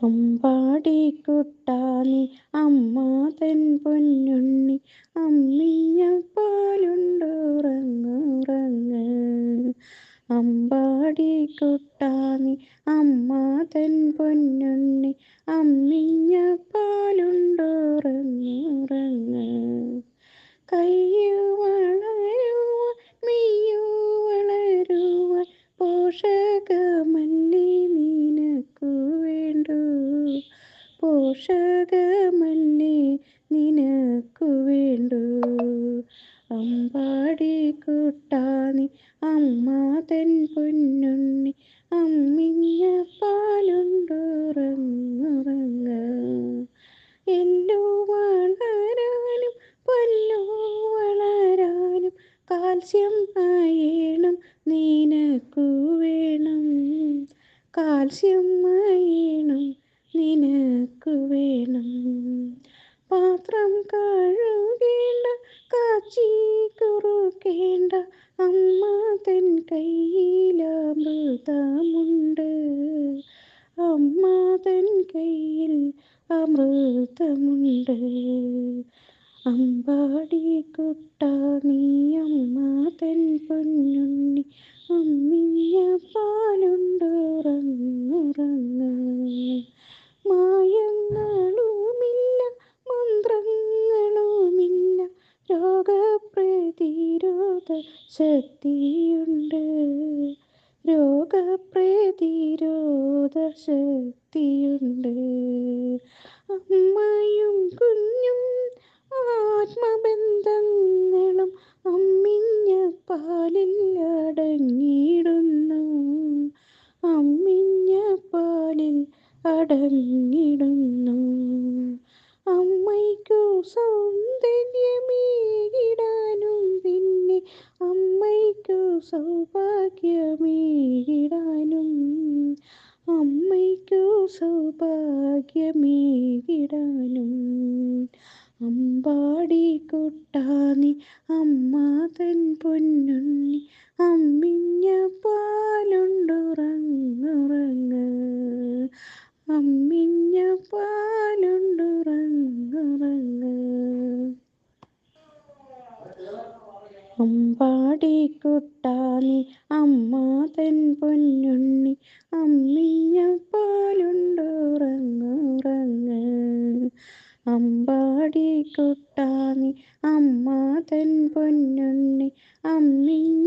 അമ്പാടിക്കുട്ടാനി അമ്മ തൻ പൊന്നുണ്ണി അമ്പാടി കുട്ടാനി അമ്മ തൻ പൊന്നുണ്ണി അമ്മിഞ്ഞപ്പാലുണ്ടുറങ്ങുറങ്ങ് കയ്യു പോഷകമല്ലി നിനക്കു വേണ്ടു? അമ്പാടി കുട്ടാനി അമ്മ തൻ പൊന്നുണ്ണി അമ്മിഞ്ഞ പാലുണ്ടുറങ്ങുറങ്ങ. എല്ലോ വളരാനും പല്ലു വളരാനും കാൽസ്യം അയണം നിനക്കു വേണം. കാൽസ്യം അയണം നിനക്കു വേണം പാത്രം കഴുകേണ്ട കാച്ചി കുറുക്കേണ്ട അമ്മ തൻ കയ്യിലമൃതമുണ്ട് അമ്മ തൻ കയ്യിൽ അമൃതമുണ്ട്. അമ്പാടി കുട്ട നീ അമ്മ ശക്തിയുണ്ട്. രോഗപ്രതിരോധ ശക്തിയുണ്ട് അമ്മയും കുഞ്ഞും ആത്മബന്ധങ്ങളും അമ്മിഞ്ഞ പാലിൽ അടങ്ങിയിടുന്നു. അമ്മിഞ്ഞ പാലിൽ അടങ്ങിടുന്നു അമ്മയ്ക്കു സൗഭാഗ്യമേകിടാനും അമ്മയ്ക്കു സൗഭാഗ്യമേകിടാനും. അമ്പാടിക്കുട്ടാനി അമ്മ തൻ പൊന്നുണ്ണി അമ്മിഞ്ഞ പാലുണ്ടുറങ്ങുറങ്ങ് അമ്മിഞ്ഞ പാലുണ്ടുറങ്ങുറങ്ങ് അമ്പാടിക്കുട്ടാനി അമ്മ തൻ പൊന്നുണ്ണി അമ്മിഞ്ഞ പാലുണ്ടുറങ്ങുറങ്ങ് അമ്പാടിക്കുട്ടാനി അമ്മ തൻ പൊന്നുണ്ണി അമ്മിഞ്ഞ